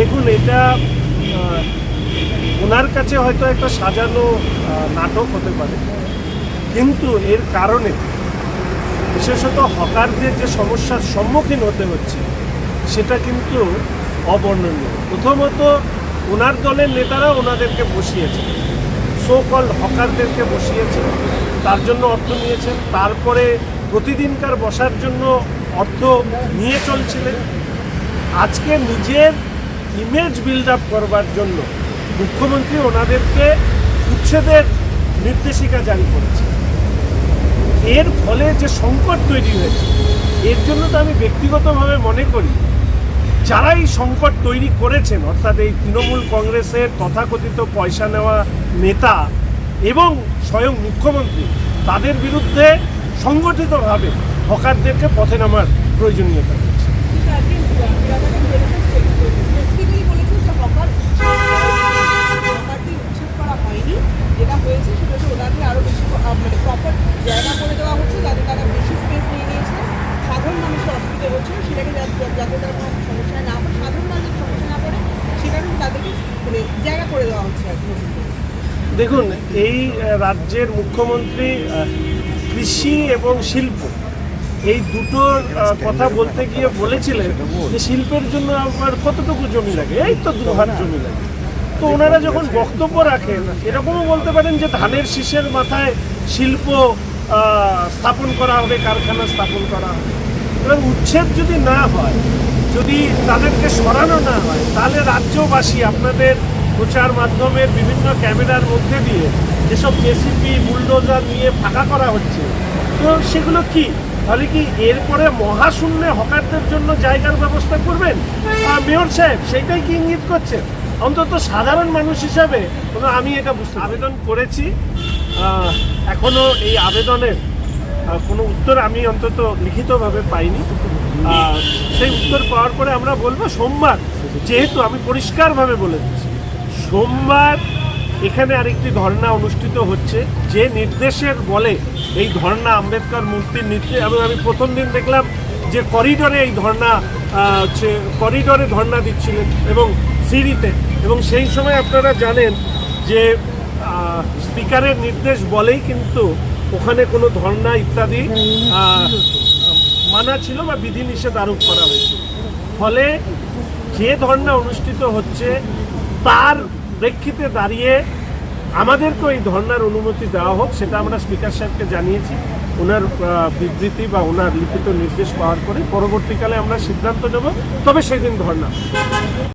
দেখুন, এটা ওনার কাছে হয়তো একটা সাজানো নাটক হতে পারে। কিন্তু এর কারণে বিশেষত হকারদের যে সমস্যার সম্মুখীন হতে হচ্ছে, সেটা কিন্তু অবর্ণনীয়। প্রথমত, ওনার দলের নেতারা ওনাদেরকে বসিয়েছে সো কল হকারদেরকে বসিয়েছে তার জন্য অর্থ নিয়েছেন, তারপরে প্রতিদিনকার বসার জন্য অর্থ নিয়ে চলছিলেন। আজকে নিজের ইমেজ বিল্ড আপ করবার জন্য মুখ্যমন্ত্রী ওনাদেরকে উচ্ছেদের নির্দেশিকা জারি করেছে। এর ফলে যে সংকট তৈরি হয়েছে, এর জন্য তো আমি ব্যক্তিগতভাবে মনে করি যারা এই সংকট তৈরি করেছেন, অর্থাৎ এই তৃণমূল কংগ্রেসের তথাকথিত পয়সা নেওয়া নেতা এবং স্বয়ং মুখ্যমন্ত্রী, তাদের বিরুদ্ধে সংগঠিতভাবে হকারদেরকে পথে নামার প্রয়োজনীয়তা রয়েছে স্পেসিফিকলি বলেছে যে হকার হকারদের উচ্ছেদ করা হয়নি যেটা হয়েছে সেটা হচ্ছে ওনাকে আরও বেশি মানে প্রপার জায়গা করে দেওয়া হচ্ছে, যাতে তারা বেশি স্পেস নিয়ে নিয়েছে। সাধারণ মানুষের অসুবিধা হচ্ছিল সেটাকে যাতে- তারা কোনো সমস্যায় না পড়ে, সাধারণ মানুষের সমস্যা না পড়ে, সেটাকে তাদেরকে মানে জায়গা করে দেওয়া হচ্ছে আর দেখুন, এই রাজ্যের মুখ্যমন্ত্রী কৃষি এবং শিল্প, এই দুটোর কথা বলতে গিয়ে বলেছিলেন যে শিল্পের জন্য আমার কতটুকু জমি লাগে? এই তো দু হাত জমি লাগে। তো ওনারা যখন বক্তব্য রাখেন, এরকমও বলতে পারেন যে ধানের শীষের মাথায় শিল্প স্থাপন করা হবে, কারখানা স্থাপন করা হবে। এবার উচ্ছেদ যদি না হয়, যদি তাদেরকে সরানো না হয়, তাহলে রাজ্যবাসী আপনাদের প্রচার মাধ্যমের বিভিন্ন ক্যামেরার মধ্যে দিয়ে যেসব জেসিপি, বুলডোজার নিয়ে ফাঁকা করা হচ্ছে, তো সেগুলো কি? তাহলে কি এরপরে মহাশূন্যে হকারদের জন্য জায়গার ব্যবস্থা করবেন? মেয়র সাহেব সেটাই কি ইঙ্গিত করছেন? অন্তত সাধারণ মানুষ হিসাবে আমি এটা বুঝতে আবেদন করেছি। আহ, এখনও এই আবেদনের কোনো উত্তর আমি অন্তত লিখিতভাবে পাইনি। সেই উত্তর পাওয়ার পরে আমরা বলব সোমবার যেহেতু আমি পরিষ্কারভাবে বলে দিচ্ছি সোমবার এখানে আরেকটি ধর্ণা অনুষ্ঠিত হচ্ছে। যে নির্দেশের বলে এই ধর্ণা আম্বেদকর মূর্তির নির্দেশ এবং আমি প্রথম দিন দেখলাম যে করিডরে এই ধর্ণা করিডোরে ধর্ণা দিচ্ছিলেন এবং সিঁড়িতে। এবং সেই সময় আপনারা জানেন যে স্পিকারের নির্দেশ বলেই কিন্তু ওখানে কোনো ধর্ণা ইত্যাদি মানা ছিল বা বিধিনিষেধ আরোপ করা হয়েছিল। ফলে যে ধর্ণা অনুষ্ঠিত হচ্ছে, তার প্রেক্ষিতে দাঁড়িয়ে আমাদেরকেও এই ধর্নার অনুমতি দেওয়া হোক, সেটা আমরা স্পিকার সাহেবকে জানিয়েছি। ওনার বিবৃতি বা ওনার লিখিত নির্দেশ পাওয়ার পরে পরবর্তীকালে আমরা সিদ্ধান্ত নেব, তবে সেদিন ধর্না।